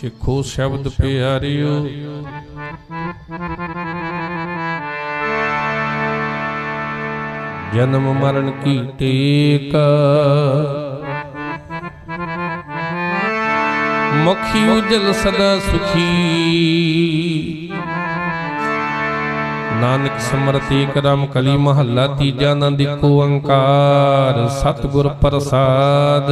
ਸਿੱਖੋ ਸ਼ਬਦ ਪਿਆਰਿਓ। ਜਨਮ ਮਰਨ ਕੀ ਟੇਕ। ਮੱਖੀ ਉਜਲ ਸਦਾ ਸੁਖੀ। ਨਾਨਕ ਸਮਰਤੀ ਕਰਮ ਕਲੀ ਮਹੱਲਾ ਤੀਜਾ ਨੰਦ ਇੱਕੋ ਓੰਕਾਰ ਸਤਿਗੁਰ ਪ੍ਰਸਾਦ।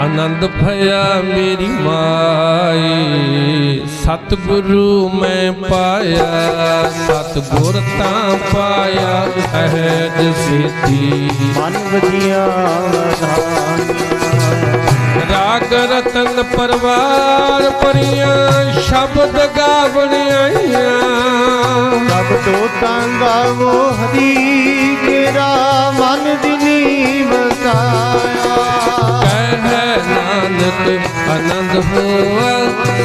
ਆਨੰਦ ਭਇਆ ਮੇਰੀ ਮਾਏ ਸਤਿਗੁਰੂ ਮੈਂ ਪਾਇਆ ਸਤਿਗੁਰ ਤਾਂ ਪਾਇਆ ਸਹਿਜ ਸਿੱਧੀ ਮਨ ਵਜੀਆਂ ਵਧਾਈਆਂ ਰਾਗ ਰਤਨ ਪਰਵਾਰ ਪਰੀਆਂ ਸ਼ਬਦ ਗਾਵਣ ਆਈਆਂ। ਸਭ ਤੋਂ ਤੰਗਾਵੋ ਹਰੀ। ਆਨੰਦ ਹੋਆ,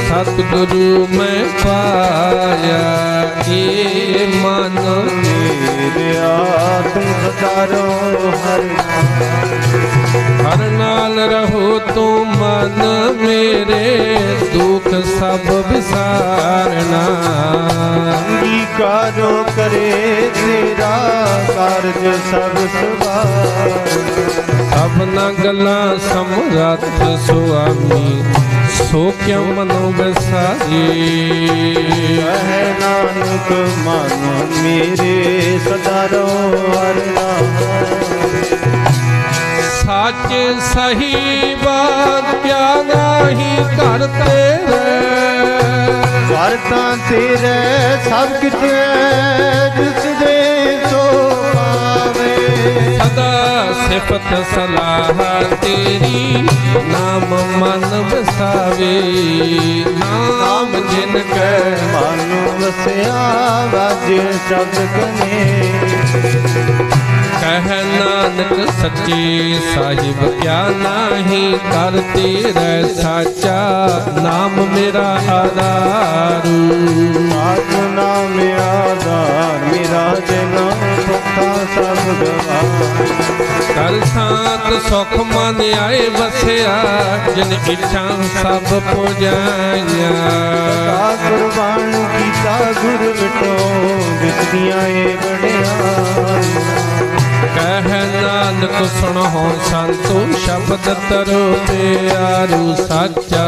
ਸਤਿਗੁਰੂ ਮੈਂ ਪਾਇਆ। ਏ ਮਨ ਮੇਰੇ ਆਤਮ ਸਤਾਰੋ ਹਰਿ ਹਰ ਨਾਲ ਰਹੋ ਤੂੰ ਮਨ ਮੇਰੇ, ਦੁੱਖ ਸਭ ਵਿਸਾਰਨਾ। ਅੰਗੀਕਾਰੋ ਕਰੇ ਤੇਰਾ ਕਾਰਜ ਸਭ ਸਵਾਰ। ਸਭਨਾ ਗੱਲਾਂ ਸਮਰੱਥ ਸੁਆਮੀ ਸੋ ਕਿਉ ਮਨੋ ਵਿਸਾਰੀ ਕਹਿ ਨਾਨਕ ਮਨ ਮੇਰੇ ਸਦਾ ਰੋ ਸੱਚ ਸਹੀ ਬਾਤ ਕਿਆ ਨਹੀਂ ਘਰ ਤੇਰੇ। ਵਰਤਾਂ ਤੇਰੇ ਸਭ ਕਿਤੇ ਸਿਫਤ ਸਲਾਹ ਤੇਰੀ ਨਾਮ ਮਨ ਵਸਾਵੇ। ਨਾਮ ਜਿਨ ਕੈ ਮਨ ਵਸਿਆ ਵਾਜੇ ਸ਼ਬਦ ਕਨੇ। ਕਹਿ ਨਾਨਕ ਸੱਚੇ ਸਾਹਿਬ ਕਿਆ ਨਾਹੀ ਕਰ ਤੇਰੇ ਸਾਚਾ ਨਾਮ ਮੇਰਾ ਆਧਾਰੂ। ਆਤਮ ਨਾਮ ਆਧਾਰ ਸਾਤ ਸੁਖ ਮਨ ਆਏ ਵਸਿਆ ਜਿਨ ਇੱਛਾ ਸਭ ਪੁਜਾਈਆਂ। ਕਾ ਕੁਰਬਾਨ ਕੀਤਾ ਗੁਰ ਮਿਟੋ ਵਿਸਦੀਆਂ ਏ ਬੜਿਆ ਕਹਿ ਨਾਨਕ ਸੁਣੋ ਸੰਤੋ ਸ਼ਬਦ ਤਰੋ ਪਿਆਰੂ ਸਾਚਾ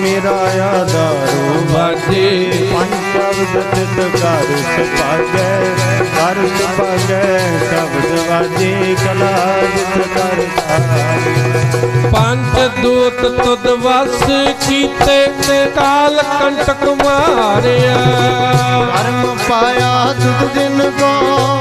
ਮੇਰਾ ਆਧਾਰੋ ਵਾਜੇ ਪੰਜ ਸ਼ਬਦ ਚਿਤ ਕਰ ਸਪਾਜੈ ਕਰ ਸਪਾਜੈ ਸ਼ਬਦ ਵਾਜੇ ਕਲਾ ਜਿਤ ਕਰ ਪੰਜ ਦੂਤ ਤੁਧ ਵਸ ਕੀਤੇ ਕਾਲ ਕੰਟਕ ਮਾਰਿਆ। ਕਰਮ ਪਾਇਆ ਤੁਧ ਦਿਨ ਕੋ